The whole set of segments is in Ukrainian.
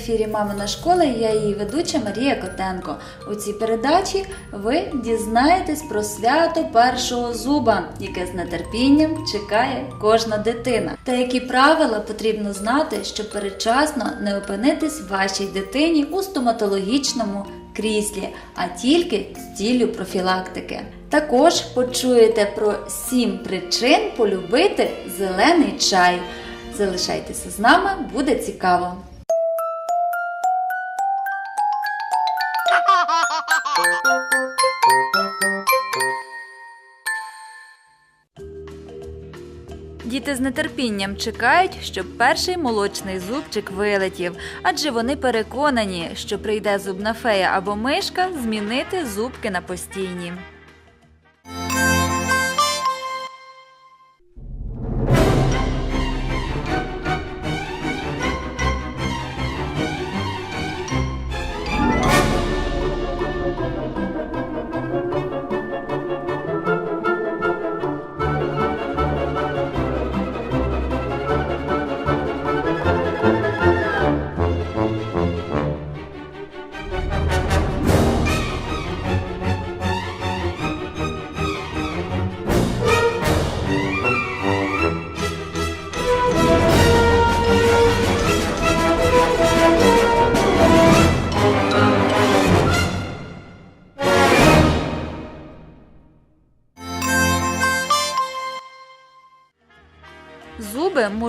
Ефірі Мамина школа. і Я її ведуча Марія Котенко. У цій передачі ви дізнаєтесь про свято першого зуба, яке з нетерпінням чекає кожна дитина. Та які правила потрібно знати, щоб передчасно не опинитись вашій дитині у стоматологічному кріслі, а тільки з ціллю профілактики. Також почуєте про сім причин полюбити зелений чай. Залишайтеся з нами, буде цікаво. Діти з нетерпінням чекають, щоб перший молочний зубчик вилетів, адже вони переконані, що прийде зубна фея або мишка змінити зубки на постійні.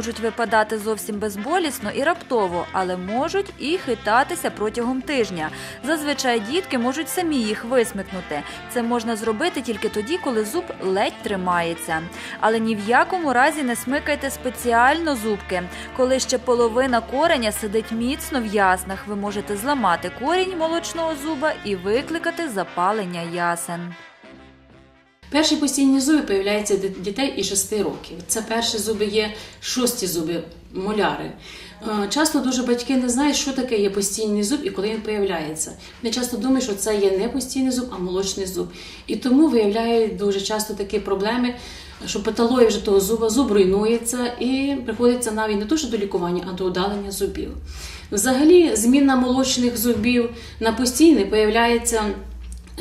Можуть випадати зовсім безболісно і раптово, але можуть і хитатися протягом тижня. Зазвичай дітки можуть самі їх висмикнути. Це можна зробити тільки тоді, коли зуб ледь тримається. Але ні в якому разі не смикайте спеціально зубки. Коли ще половина кореня сидить міцно в яснах, ви можете зламати корінь молочного зуба і викликати запалення ясен. Перші постійні зуби появляються дітей і 6 років. Це перші зуби є шості зуби, моляри. Е, Часто дуже батьки не знають, що таке є постійний зуб і коли він появляється. Вони часто думають, що це є не постійний зуб, а молочний зуб. І тому виявляють дуже часто такі проблеми, що патологія вже того зуба, зуб руйнується і приходиться навіть не то, що до лікування, а до удалення зубів. Взагалі, зміна молочних зубів на постійний появляється з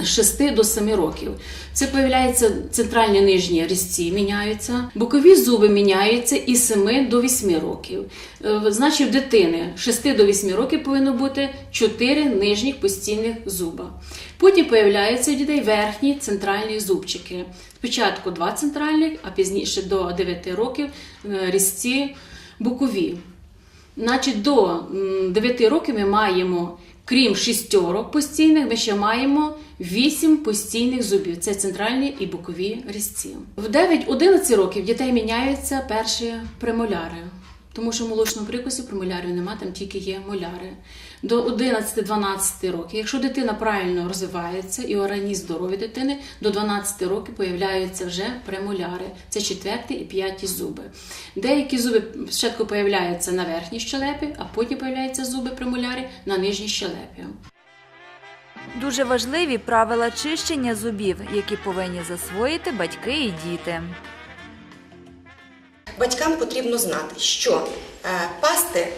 6 до 7 років. Це появляється центральні нижні різці міняються, бокові зуби міняються із 7 до 8 років. Е, Значить, в дитини 6 до 8 років повинно бути 4 нижніх постійних зуба. Потім появляються у дітей верхні центральні зубчики. Спочатку два центральних, а пізніше до 9 років е, різці бокові. Значить, до 9 років ми маємо, крім шістьорок постійних, ми ще маємо вісім постійних зубів. Це центральні і бокові різці. В 9-11 років дітей міняються перші премоляри. Тому що в молочному прикусі премолярів нема, там тільки є моляри. До 11-12 років, якщо дитина правильно розвивається і організм здоровий дитини, до 12 років появляються вже премоляри. Це четверті і п'яті зуби. Деякі зуби спочатку появляються на верхній щелепі, а потім появляються зуби премолярі на нижній щелепі. Дуже важливі правила чищення зубів, які повинні засвоїти батьки і діти. Батькам потрібно знати, що е, пасти,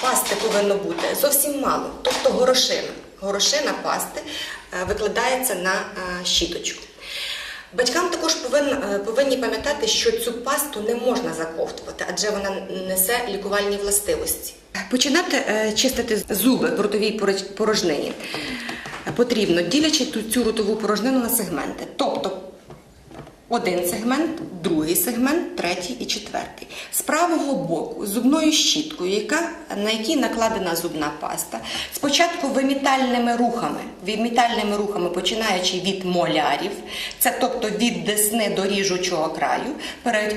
пасти повинно бути зовсім мало, тобто горошина. Горошина пасти е, викладається на е, щіточку. Батькам також повинні, повинні пам'ятати, що цю пасту не можна заковтувати, адже вона несе лікувальні властивості. Починати е, чистити зуби в ротовій порожнині потрібно, ділячи цю ротову порожнину на сегменти. Тобто один сегмент, другий сегмент, третій і четвертий. З правого боку зубною щіткою, яка, на якій накладена зубна паста, спочатку вимітальними рухами, вимітальними рухами, починаючи від молярів, це тобто від десни до ріжучого краю,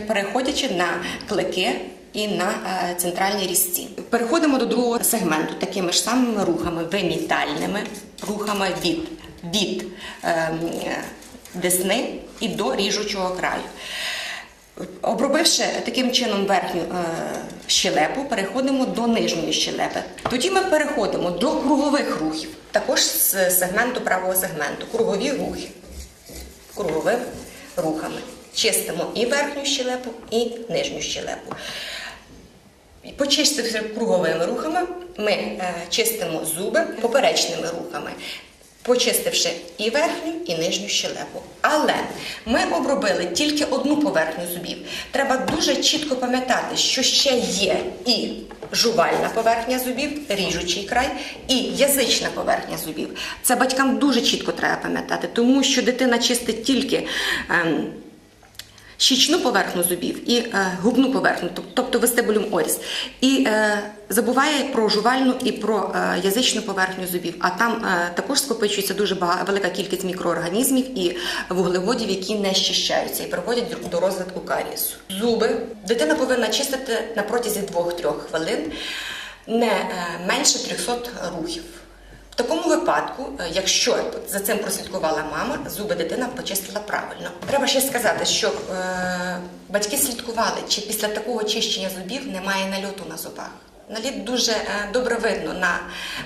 переходячи на клики. І на е, центральній різці. Переходимо до другого сегменту такими ж самими рухами, вимітальними рухами від, від е, десни і до ріжучого краю. Обробивши таким чином верхню е, щелепу, переходимо до нижньої щелепи. Тоді ми переходимо до кругових рухів, також з сегменту правого сегменту. Кругові рухи. Круговими рухами. Чистимо і верхню щелепу, і нижню щелепу. Почистивши круговими рухами, ми е, чистимо зуби поперечними рухами, почистивши і верхню, і нижню щелепу. Але ми обробили тільки одну поверхню зубів. Треба дуже чітко пам'ятати, що ще є і жувальна поверхня зубів, ріжучий край, і язична поверхня зубів. Це батькам дуже чітко треба пам'ятати, тому що дитина чистить тільки. ем, щічну поверхню зубів і е, губну поверхню, тобто вестибулюм оріс, і е, забуває про жувальну і про е, язичну поверхню зубів. А там е, також скопичується дуже бага- велика кількість мікроорганізмів і вуглеводів, які не щищаються і приводять до- до розвитку карієсу. Зуби дитина повинна чистити на протязі 2-3 хвилин не е, менше 300 рухів. В такому випадку, е, якщо за цим прослідкувала мама, зуби дитина почистила правильно. Треба ще сказати, що е, батьки слідкували, чи після такого чищення зубів немає нальоту на зубах. Наліт дуже е, добре видно на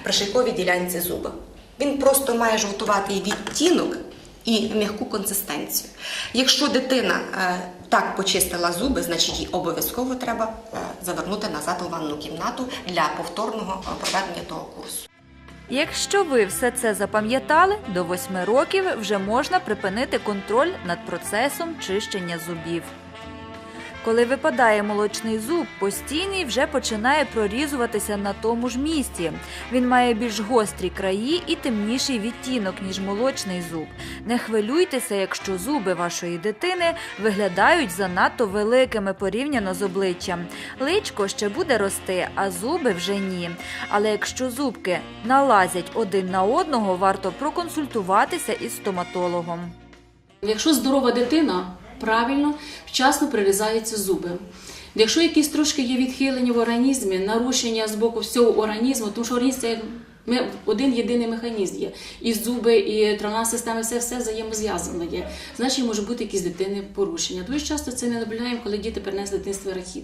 пришийковій ділянці зуба. Він просто має жовтуватий відтінок і м'яку консистенцію. Якщо дитина е, так почистила зуби, значить їй обов'язково треба е, завернути назад у ванну кімнату для повторного е, проведення того курсу. Якщо ви все це запам'ятали, до 8 років вже можна припинити контроль над процесом чищення зубів. Коли випадає молочний зуб, постійний вже починає прорізуватися на тому ж місці. Він має більш гострі краї і темніший відтінок, ніж молочний зуб. Не хвилюйтеся, якщо зуби вашої дитини виглядають занадто великими порівняно з обличчям. Личко ще буде рости, а зуби вже ні. Але якщо зубки налазять один на одного, варто проконсультуватися із стоматологом. Якщо здорова дитина, правильно, вчасно прирізаються зуби. Якщо якісь трошки є відхилення в організмі, нарушення з боку всього організму, тому що організм це ми один єдиний механізм є. І зуби, і травна система, все, все взаємозв'язано є. Значить, може бути якісь дитини порушення. Дуже часто це не наблюдаємо, коли діти перенесли дитинство рахіт.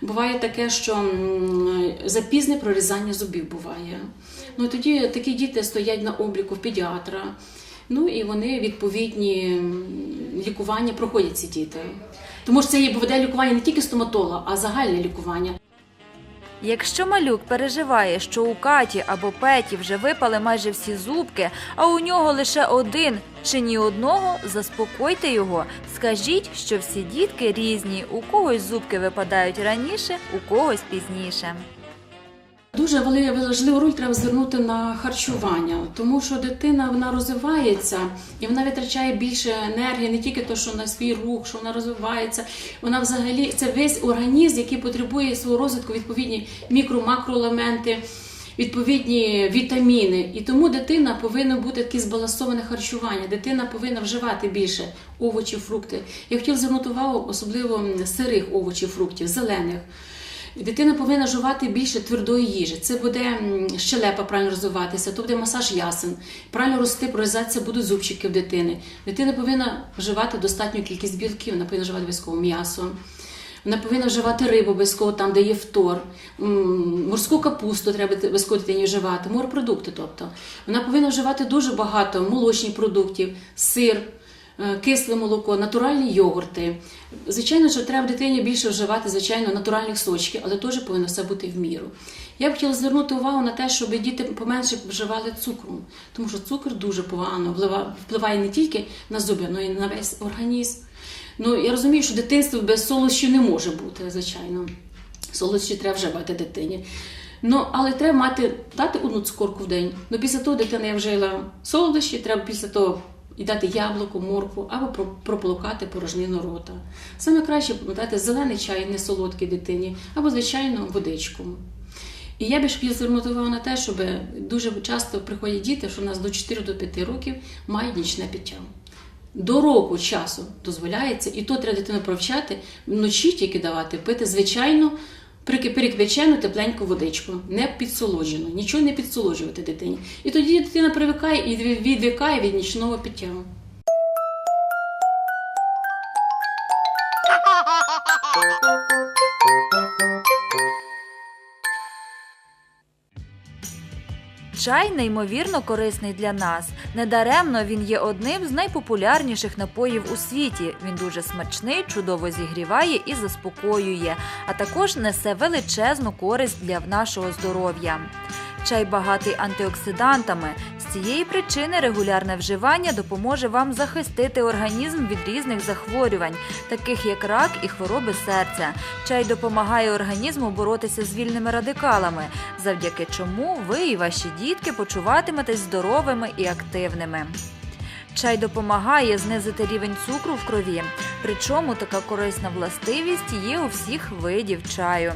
Буває таке, що запізне прорізання зубів буває. Ну тоді такі діти стоять на обліку в педіатра. Ну і вони відповідні лікування проходять ці діти. Тому що це є веде лікування не тільки стоматолога, а загальне лікування. Якщо малюк переживає, що у Каті або Петі вже випали майже всі зубки, а у нього лише один чи ні одного, заспокойте його. Скажіть, що всі дітки різні, у когось зубки випадають раніше, у когось пізніше. Дуже важливу роль треба звернути на харчування, тому що дитина вона розвивається і вона витрачає більше енергії, не тільки то, що на свій рух, що вона розвивається. Вона взагалі це весь організм, який потребує свого розвитку відповідні мікро-макроелементи, відповідні вітаміни. І тому дитина повинна бути таке збалансоване харчування. Дитина повинна вживати більше овочів, фрукти. Я хотіла звернути увагу, особливо сирих овочів, фруктів, зелених. Дитина повинна жувати більше твердої їжі. Це буде щелепа правильно розвиватися, то буде масаж ясен, правильно рости, прорізатися будуть зубчики в дитини. Дитина повинна вживати достатню кількість білків, вона повинна вживати обов'язково м'ясо. Вона повинна вживати рибу обов'язково там, де є фтор, морську капусту треба обов'язково дитині вживати, морепродукти. Тобто вона повинна вживати дуже багато молочних продуктів, сир, кисле молоко, натуральні йогурти. Звичайно, що треба дитині більше вживати, звичайно, натуральних сочків, але теж повинно все бути в міру. Я б хотіла звернути увагу на те, щоб діти поменше вживали цукру, тому що цукор дуже погано вплива- впливає не тільки на зуби, але й на весь організм. Ну, я розумію, що дитинство без солодощів не може бути, звичайно. Солодощі треба вживати дитині. Ну, але треба мати дати одну цукорку в день. Ну, після того дитина я вжила солодощі, треба після того і дати яблуко, моркву або про- прополукати порожнину рота. Саме краще дати зелений чай, не солодкий дитині, або, звичайно, водичку. І я б ще хотіла звернути увагу на те, щоб дуже часто приходять діти, що у нас до 4 до 5 років мають нічне пиття. До року часу дозволяється, і то треба дитину провчати вночі тільки давати, пити звичайно, перекипячену тепленьку водичку, не підсолоджену, нічого не підсолоджувати дитині. І тоді дитина привикає і відвікає від нічного пиття. Чай неймовірно корисний для нас. Недаремно він є одним з найпопулярніших напоїв у світі. Він дуже смачний, чудово зігріває і заспокоює, а також несе величезну користь для нашого здоров'я. Чай багатий антиоксидантами. Цієї причини регулярне вживання допоможе вам захистити організм від різних захворювань, таких як рак і хвороби серця. Чай допомагає організму боротися з вільними радикалами, завдяки чому ви і ваші дітки почуватиметесь здоровими і активними. Чай допомагає знизити рівень цукру в крові, причому така корисна властивість є у всіх видів чаю.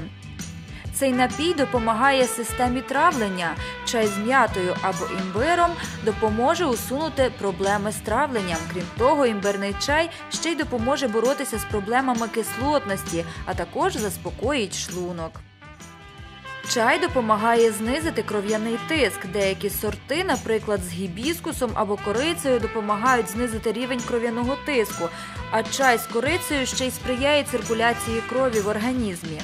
Цей напій допомагає системі травлення. Чай з м'ятою або імбиром допоможе усунути проблеми з травленням. Крім того, імбирний чай ще й допоможе боротися з проблемами кислотності, а також заспокоїть шлунок. Чай допомагає знизити кров'яний тиск. Деякі сорти, наприклад, з гібіскусом або корицею, допомагають знизити рівень кров'яного тиску, а чай з корицею ще й сприяє циркуляції крові в організмі.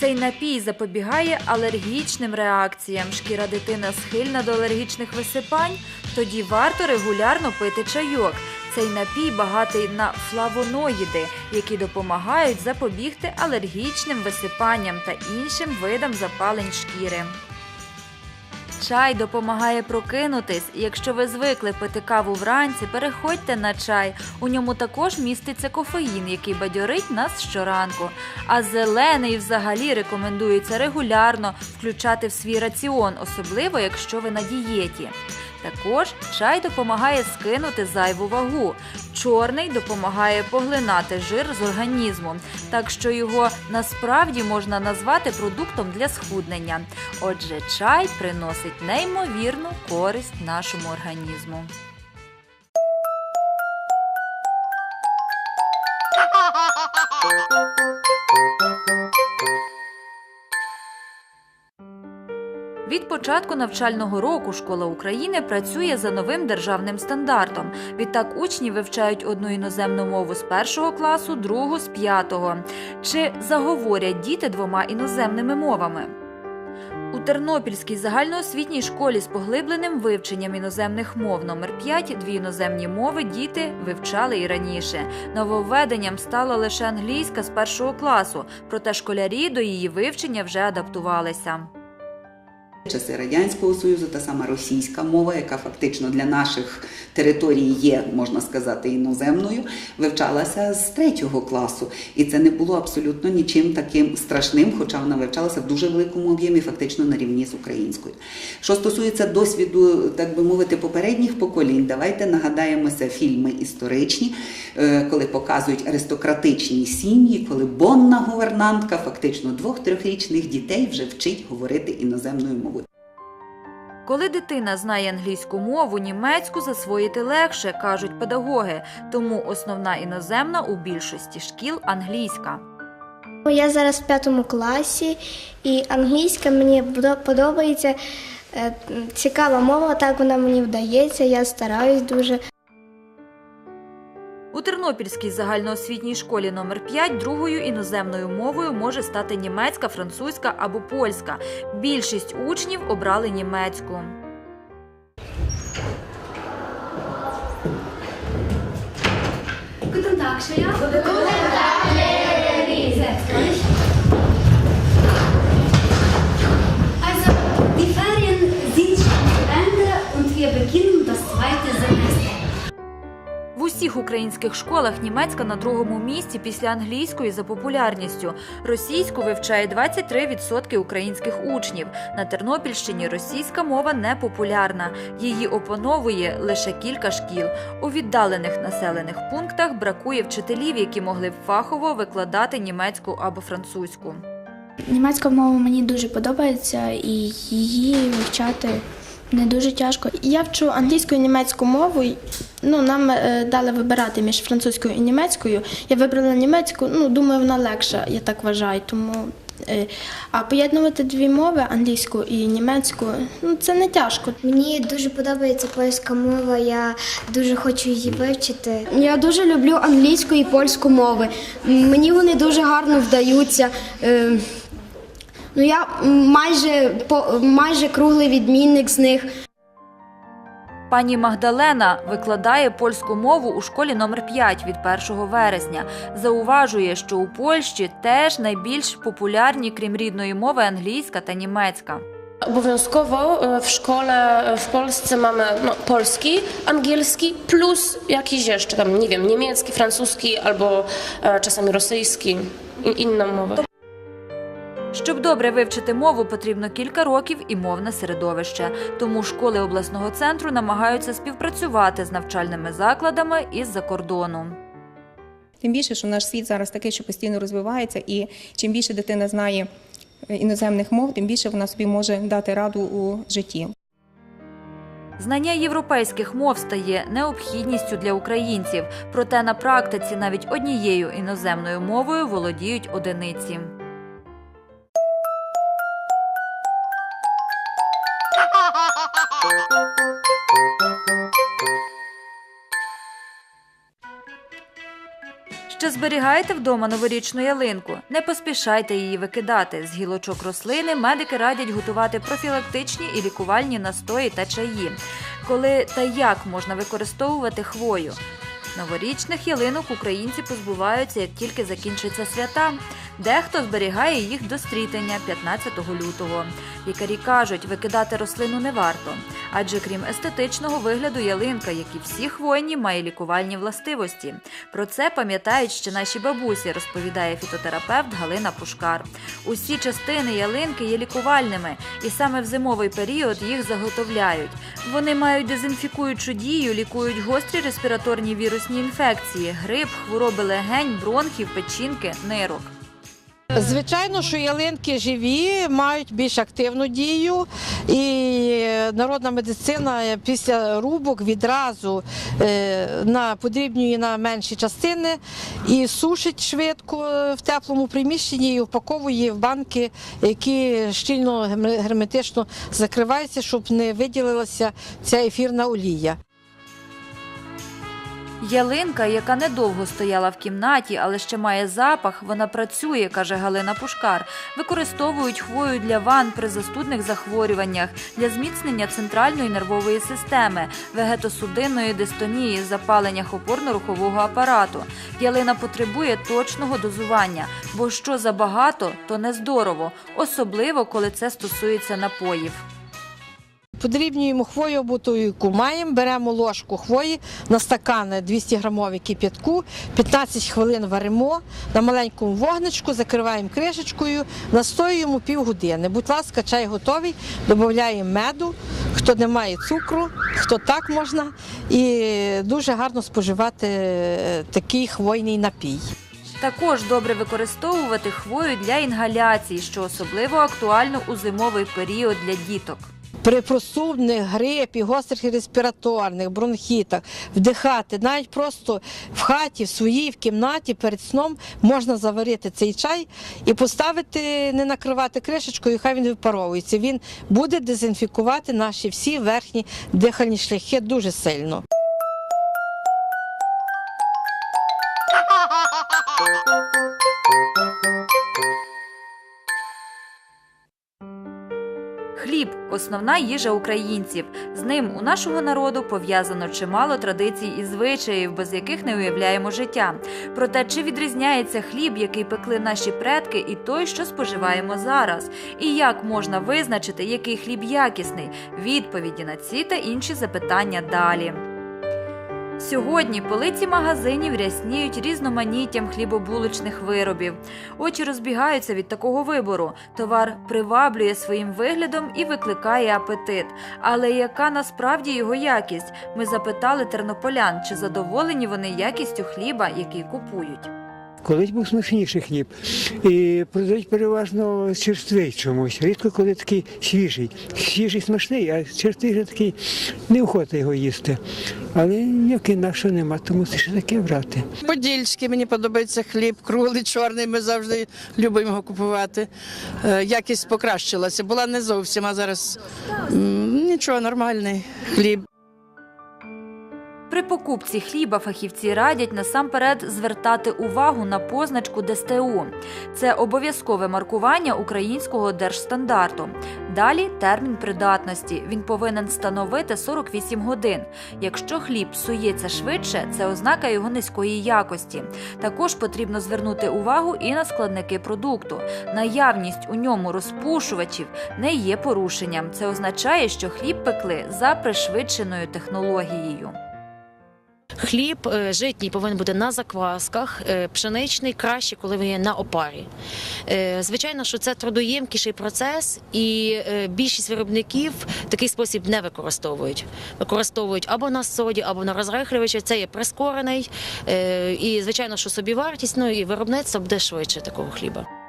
Цей напій запобігає алергічним реакціям. Шкіра дитина схильна до алергічних висипань. Тоді варто регулярно пити чайок. Цей напій багатий на флавоноїди, які допомагають запобігти алергічним висипанням та іншим видам запалень шкіри. Чай допомагає прокинутись. Якщо ви звикли пити каву вранці, переходьте на чай. У ньому також міститься кофеїн, який бадьорить нас щоранку. А зелений взагалі рекомендується регулярно включати в свій раціон, особливо якщо ви на дієті. Також чай допомагає скинути зайву вагу. Чорний допомагає поглинати жир з організму, так що його насправді можна назвати продуктом для схуднення. Отже, чай приносить неймовірну користь нашому організму. Від початку навчального року школа України працює за новим державним стандартом. Відтак учні вивчають одну іноземну мову з першого класу, другу з п'ятого. Чи заговорять діти двома іноземними мовами? У Тернопільській загальноосвітній школі з поглибленим вивченням іноземних мов номер 5 дві іноземні мови діти вивчали і раніше. Нововведенням стала лише англійська з першого класу, проте школярі до її вивчення вже адаптувалися. Часи Радянського Союзу, та сама російська мова, яка фактично для наших територій є, можна сказати, іноземною, вивчалася з третього класу. І це не було абсолютно нічим таким страшним, хоча вона вивчалася в дуже великому об'ємі, фактично на рівні з українською. Що стосується досвіду, так би мовити, попередніх поколінь, давайте нагадаємося фільми історичні, е, коли показують аристократичні сім'ї, коли бонна гувернантка фактично двох-трьохрічних дітей вже вчить говорити іноземною мовою. Коли дитина знає англійську мову, німецьку засвоїти легше, кажуть педагоги. Тому основна іноземна у більшості шкіл англійська. Я зараз в п'ятому класі, і англійська мені подо- подобається. Е, Цікава мова, так вона мені вдається, я стараюсь дуже. Тернопільській загальноосвітній школі номер 5 другою іноземною мовою може стати німецька, французька або польська. Більшість учнів обрали німецьку. Guten Tag, Shreya. Guten Tag, Lisa. Українських школах німецька на другому місці після англійської за популярністю. Російську вивчає 23% українських учнів. На Тернопільщині російська мова не популярна. Її опановує лише кілька шкіл. У віддалених населених пунктах бракує вчителів, які могли б фахово викладати німецьку або французьку. Німецька мова мені дуже подобається і її вивчати не дуже тяжко. Я вчу англійську і німецьку мову. Ну, нам е, дали вибирати між французькою і німецькою. Я вибрала німецьку, ну, думаю, вона легша, я так вважаю. Тому, е, а поєднувати дві мови, англійську і німецьку, ну, це не тяжко. Мені дуже подобається польська мова, я дуже хочу її вивчити. Я дуже люблю англійську і польську мови. Мені вони дуже гарно вдаються. Е, Ну я майже по майже круглий відмінник з них. Пані Магдалена викладає польську мову у школі номер 5 від 1 вересня. Зауважує, що у Польщі теж найбільш популярні, крім рідної мови, англійська та німецька. Obowiązkowo e, w szkole e, w Polsce mamy no, polski, angielski plus jakiś jeszcze tam, nie wiem, niemiecki, francuski albo e, czasami rosyjski, i inną mowę. Щоб добре вивчити мову, потрібно кілька років і мовне середовище. Тому школи обласного центру намагаються співпрацювати з навчальними закладами із-за кордону. Тим більше, що наш світ зараз такий, що постійно розвивається, і чим більше дитина знає е, іноземних мов, тим більше вона собі може дати раду у житті. Знання європейських мов стає необхідністю для українців, проте на практиці навіть однією іноземною мовою володіють одиниці. Що зберігаєте вдома новорічну ялинку? Не поспішайте її викидати. З гілочок рослини медики радять готувати профілактичні і лікувальні настої та чаї. Коли та як можна використовувати хвою? Новорічних ялинок українці позбуваються, як тільки закінчаться свята. Дехто зберігає їх до стрітення 15 лютого. Лікарі кажуть, викидати рослину не варто, адже крім естетичного вигляду, ялинка, як і всі хвойні, має лікувальні властивості. Про це пам'ятають ще наші бабусі, розповідає фітотерапевт Галина Пушкар. Усі частини ялинки є лікувальними, і саме в зимовий період їх заготовляють. Вони мають дезінфікуючу дію, лікують гострі респіраторні вірусні інфекції, грип, хвороби легень, бронхів, печінки, нирок. Звичайно, що ялинки живі, мають більш активну дію, і народна медицина після рубок відразу е, подрібнює на менші частини і сушить швидко в теплому приміщенні і упаковує в банки, які щільно герметично закриваються, щоб не виділилася ця ефірна олія. Ялинка, яка недовго стояла в кімнаті, але ще має запах, вона працює, каже Галина Пушкар. Використовують хвою для ван при застудних захворюваннях, для зміцнення центральної нервової системи, вегетосудинної дистонії, запалення опорно-рухового апарату. Ялина потребує точного дозування, бо що забагато, то не здорово, особливо коли це стосується напоїв. Подрібнюємо хвою обутою кумаєм, беремо ложку хвої на стакани 200 грамові кип'ятку, 15 хвилин варимо на маленькому вогничку, закриваємо кришечкою, настоюємо півгодини. Будь ласка, чай готовий, додаємо меду, хто не має цукру, хто так можна, і дуже гарно споживати е, такий хвойний напій. Також добре використовувати хвою для інгаляцій, що особливо актуально у зимовий період для діток. При просубних грипі, гострих респіраторних, бронхітах вдихати, навіть просто в хаті, в своїй в кімнаті перед сном можна заварити цей чай і поставити, не накривати кришечкою, хай він випаровується. Він буде дезінфікувати наші всі верхні дихальні шляхи дуже сильно. Основна їжа українців. З ним у нашого народу пов'язано чимало традицій і звичаїв, без яких не уявляємо життя. Проте чи відрізняється хліб, який пекли наші предки, і той, що споживаємо зараз? І як можна визначити, який хліб якісний? Відповіді на ці та інші запитання далі. Сьогодні полиці магазинів рясніють різноманіттям хлібобуличних виробів. Очі розбігаються від такого вибору. Товар приваблює своїм виглядом і викликає апетит. Але яка насправді його якість? Ми запитали тернополян, чи задоволені вони якістю хліба, який купують. Колись був смачніший хліб. І продають переважно черствий чомусь. Рідко коли такий свіжий. Свіжий смачний, а черствий вже такий неохота його їсти. Але ніяк інакше нема, тому це ще таке брати. Подільський мені подобається хліб, круглий, чорний. Ми завжди любимо його купувати. Е, Якість покращилася. Була не зовсім, а зараз нічого, нормальний хліб. При покупці хліба фахівці радять насамперед звертати увагу на позначку ДСТУ. Це обов'язкове маркування українського держстандарту. Далі термін придатності. Він повинен становити 48 годин. Якщо хліб псується швидше, це ознака його низької якості. Також потрібно звернути увагу і на складники продукту. Наявність у ньому розпушувачів не є порушенням. Це означає, що хліб пекли за пришвидшеною технологією. Хліб е, житній повинен бути на заквасках, е, пшеничний краще, коли він є на опарі. Е, Звичайно, що це трудоємкіший процес, і більшість виробників такий спосіб не використовують. Використовують або на соді, або на розрихлювачі. Це є прискорений. І звичайно, що собівартість, ну і виробництво буде швидше такого хліба.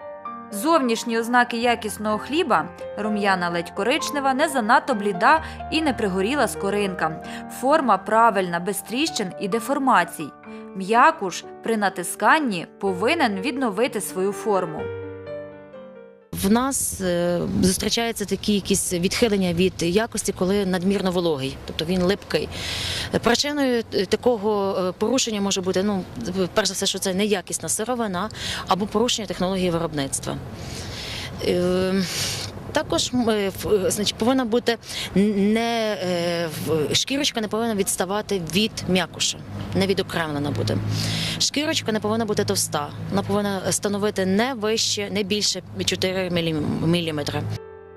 Зовнішні ознаки якісного хліба рум'яна ледь коричнева, не занадто бліда і не пригоріла скоринка. Форма правильна, без тріщин і деформацій. М'якуш при натисканні повинен відновити свою форму. В нас е, зустрічаються такі якісь відхилення від якості, коли надмірно вологий, тобто він липкий. Причиною е, такого е, порушення може бути ну, перш за все, що це неякісна сировина або порушення технології виробництва. Також е, значить, повинна бути не е, шкірочка не повинна відставати від м'якуша, не відокремлена бути. Шкірочка не повинна бути товста, вона повинна становити не вище, не більше 4 мм.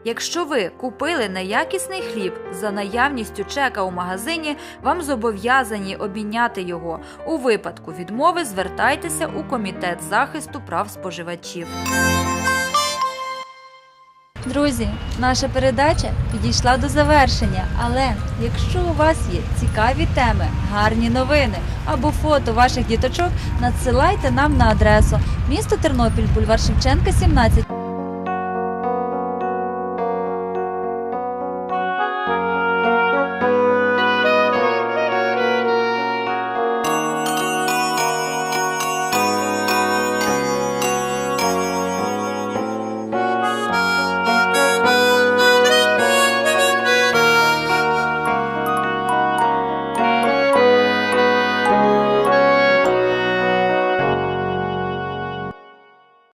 Якщо ви купили неякісний хліб за наявністю чека у магазині, вам зобов'язані обміняти його. У випадку відмови звертайтеся у комітет захисту прав споживачів. Друзі, наша передача підійшла до завершення. Але якщо у вас є цікаві теми, гарні новини або фото ваших діточок, надсилайте нам на адресу місто Тернопіль, бульвар Шевченка, 17.